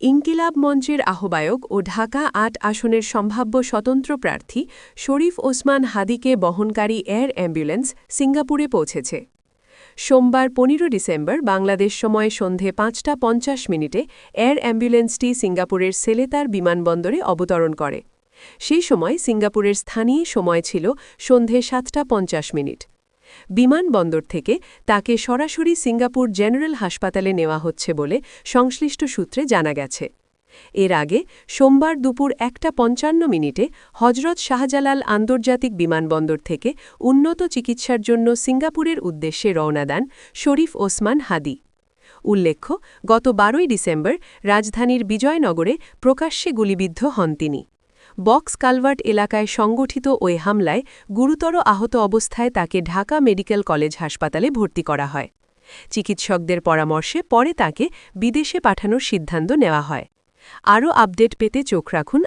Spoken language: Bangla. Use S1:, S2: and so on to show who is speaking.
S1: ইনকিলাব মঞ্চের আহ্বায়ক ও ঢাকা আট আসনের সম্ভাব্য স্বতন্ত্র প্রার্থী শরীফ ওসমান হাদিকে বহনকারী এয়ার অ্যাম্বুলেন্স সিঙ্গাপুরে পৌঁছেছে। সোমবার পনেরো ডিসেম্বর বাংলাদেশ সময় সন্ধে পাঁচটা পঞ্চাশ মিনিটে এয়ার অ্যাম্বুলেন্সটি সিঙ্গাপুরের সেলেতার বিমানবন্দরে অবতরণ করে। সেই সময় সিঙ্গাপুরের স্থানীয় সময় ছিল সন্ধে সাতটা পঞ্চাশ মিনিট। বিমানবন্দর থেকে তাকে সরাসরি সিঙ্গাপুর জেনারেল হাসপাতালে নেওয়া হচ্ছে বলে সংশ্লিষ্ট সূত্রে জানা গেছে। এর আগে সোমবার দুপুর একটা পঞ্চান্ন মিনিটে হজরত শাহজালাল আন্তর্জাতিক বিমানবন্দর থেকে উন্নত চিকিৎসার জন্য সিঙ্গাপুরের উদ্দেশ্যে রওনা দেন শরীফ ওসমান হাদি। উল্লেখ্য, গত বারোই ডিসেম্বর রাজধানীর বিজয়নগরে প্রকাশ্যে গুলিবিদ্ধ হন তিনি। বক্স কালভার্ট এলাকায় সংগঠিত ওই হামলায় গুরুতর আহত অবস্থায় তাকে ঢাকা মেডিকেল কলেজ হাসপাতালে ভর্তি করা হয়। চিকিৎসকদের পরামর্শে পরে তাকে বিদেশে পাঠানোর সিদ্ধান্ত নেওয়া হয়। আরও আপডেট পেতে চোখ রাখুন